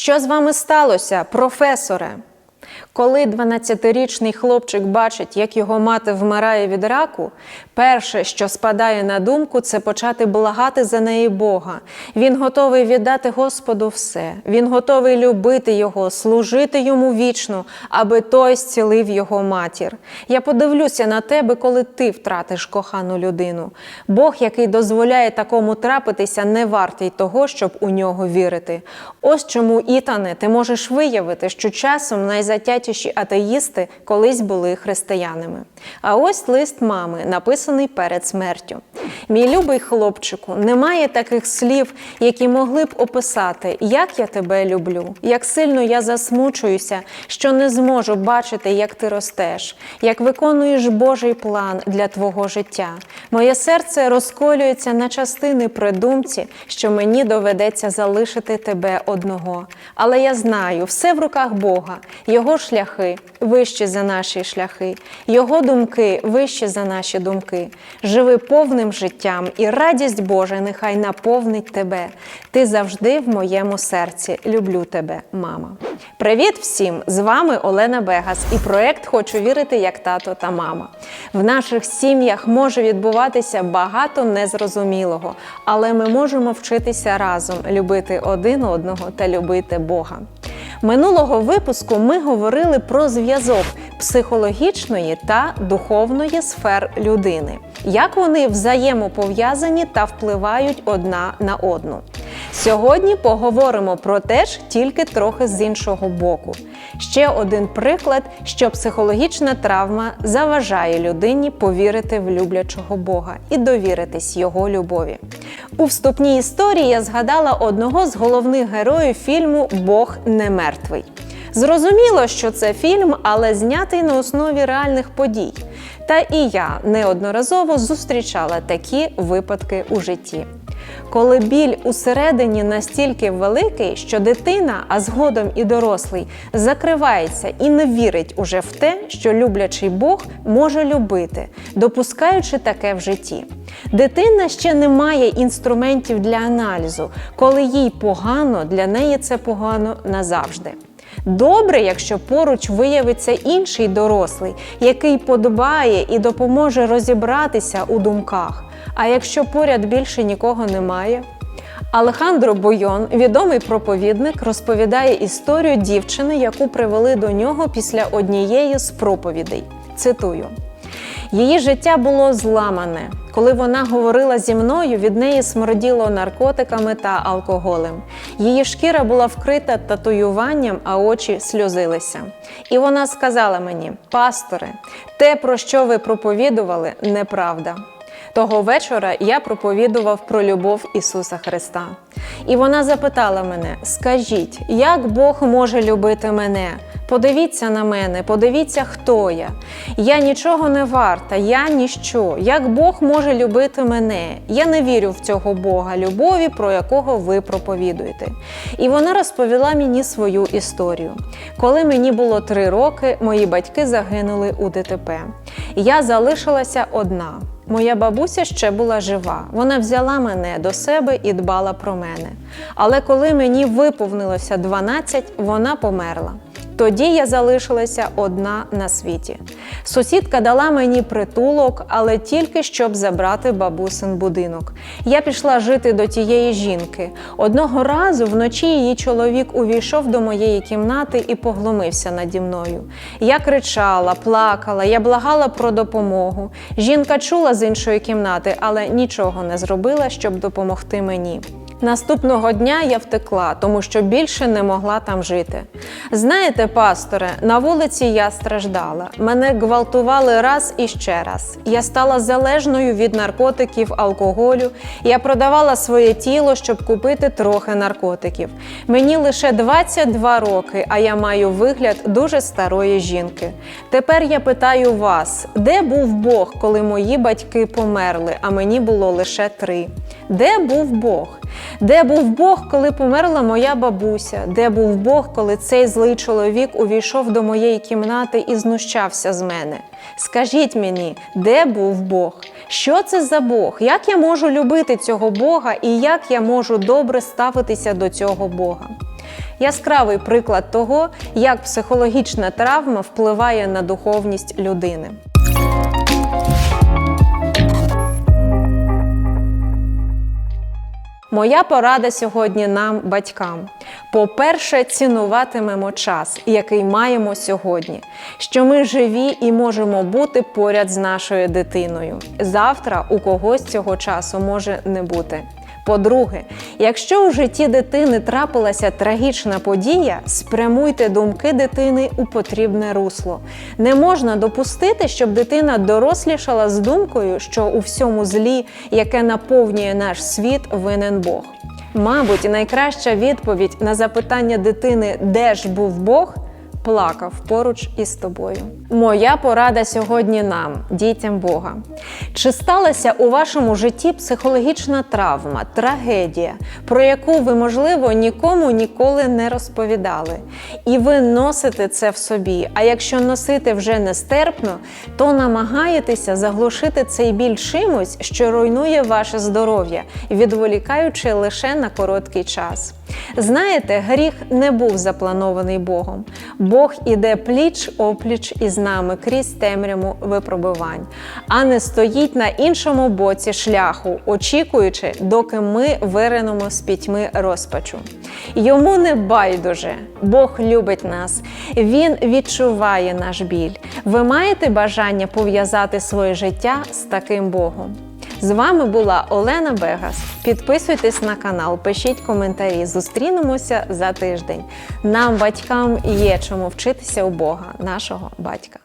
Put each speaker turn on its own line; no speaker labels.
Що з вами сталося, професоре? Коли 12-річний хлопчик бачить, як його мати вмирає від раку, перше, що спадає на думку, це почати благати за неї Бога. Він готовий віддати Господу все. Він готовий любити Його, служити йому вічно, аби той зцілив його матір. Я подивлюся на тебе, коли ти втратиш кохану людину. Бог, який дозволяє такому трапитися, не вартий того, щоб у нього вірити. Ось чому, Ітане, ти можеш виявити, що часом найзатятіші атеїсти колись були християнами. А ось лист мами, написаний перед смертю. Мій любий хлопчику, немає таких слів, які могли б описати, як я тебе люблю, як сильно я засмучуюся, що не зможу бачити, як ти ростеш, як виконуєш Божий план для твого життя. Моє серце розколюється на частини при думці, що мені доведеться залишити тебе одного. Але я знаю, все в руках Бога, Його шляхи вищі за наші шляхи, Його думки вищі за наші думки. Живи повним життям, і радість Божа нехай наповнить тебе. Ти завжди в моєму серці. Люблю тебе, мама. Привіт всім! З вами Олена Бегас і проект Хочу вірити як тато та мама. В наших сім'ях може відбуватися багато незрозумілого, але ми можемо вчитися разом любити один одного та любити Бога. Минулого випуску ми говорили про зв'язок психологічної та духовної сфер людини, як вони взаємопов'язані та впливають одна на одну. Сьогодні поговоримо про те ж тільки трохи з іншого боку. Ще один приклад, що психологічна травма заважає людині повірити в люблячого Бога і довіритись його любові. У вступній історії я згадала одного з головних героїв фільму Бог не мертвий. Зрозуміло, що це фільм, але знятий на основі реальних подій. Та і я неодноразово зустрічала такі випадки у житті. Коли біль усередині настільки великий, що дитина, а згодом і дорослий, закривається і не вірить уже в те, що люблячий Бог може любити, допускаючи таке в житті. Дитина ще не має інструментів для аналізу. Коли їй погано, для неї це погано назавжди. Добре, якщо поруч виявиться інший дорослий, який подбає і допоможе розібратися у думках. А якщо поряд більше нікого немає. Алехандро Бойон, відомий проповідник, розповідає історію дівчини, яку привели до нього після однієї з проповідей. Цитую. Її життя було зламане. Коли вона говорила зі мною, від неї смерділо наркотиками та алкоголем. Її шкіра була вкрита татуюванням, а очі сльозилися. І вона сказала мені: пасторе, те, про що ви проповідували, неправда. Того вечора я проповідував про любов Ісуса Христа. І вона запитала мене: Скажіть, як Бог може любити мене? Подивіться на мене, подивіться, хто я. Я нічого не варта, я ніщо. Як Бог може любити мене? Я не вірю в цього Бога любові, про якого ви проповідуєте. І вона розповіла мені свою історію. Коли мені було три роки, мої батьки загинули у ДТП. Я залишилася одна. Моя бабуся ще була жива. Вона взяла мене до себе і дбала про мене. Але коли мені виповнилося 12, вона померла. Тоді я залишилася одна на світі. Сусідка дала мені притулок, але тільки щоб забрати бабусин будинок. Я пішла жити до тієї жінки. Одного разу вночі її чоловік увійшов до моєї кімнати і поглумився наді мною. Я кричала, плакала, я благала про допомогу. Жінка чула з іншої кімнати, але нічого не зробила, щоб допомогти мені. Наступного дня я втекла, тому що більше не могла там жити. Знаєте, пасторе, на вулиці я страждала. Мене гвалтували раз і ще раз. Я стала залежною від наркотиків, алкоголю. Я продавала своє тіло, щоб купити трохи наркотиків. Мені лише 22 роки, а я маю вигляд дуже старої жінки. Тепер я питаю вас, де був Бог, коли мої батьки померли, а мені було лише три? Де був Бог? Де був Бог, коли померла моя бабуся? Де був Бог, коли цей злий чоловік увійшов до моєї кімнати і знущався з мене? Скажіть мені, де був Бог? Що це за Бог? Як я можу любити цього Бога і як я можу добре ставитися до цього Бога? яскравий приклад того, як психологічна травма впливає на духовність людини. Моя порада сьогодні нам, батькам. По-перше, цінуватимемо час, який маємо сьогодні, що ми живі і можемо бути поряд з нашою дитиною. Завтра у когось цього часу може не бути. По-друге, якщо у житті дитини трапилася трагічна подія, спрямуйте думки дитини у потрібне русло. Не можна допустити, щоб дитина дорослішала з думкою, що у всьому злі, яке наповнює наш світ, винен Бог. Мабуть, найкраща відповідь на запитання дитини, де ж був Бог, плакав поруч із тобою. Моя порада сьогодні нам, дітям Бога. Чи сталася у вашому житті психологічна травма, трагедія, про яку ви, можливо, нікому ніколи не розповідали? І ви носите це в собі. А якщо носити вже нестерпно, то намагаєтеся заглушити цей біль чимось, що руйнує ваше здоров'я, відволікаючи лише на короткий час. Знаєте, гріх не був запланований Богом. Бог іде пліч опліч із нами крізь темряву випробувань, а не стоїть на іншому боці шляху, очікуючи, доки ми виринемо з пітьми розпачу. Йому не байдуже, Бог любить нас, Він відчуває наш біль. Ви маєте бажання пов'язати своє життя з таким Богом. З вами була Олена Бегас. Підписуйтесь на канал, пишіть коментарі. Зустрінемося за тиждень. Нам, батькам, є чому вчитися у Бога, нашого батька.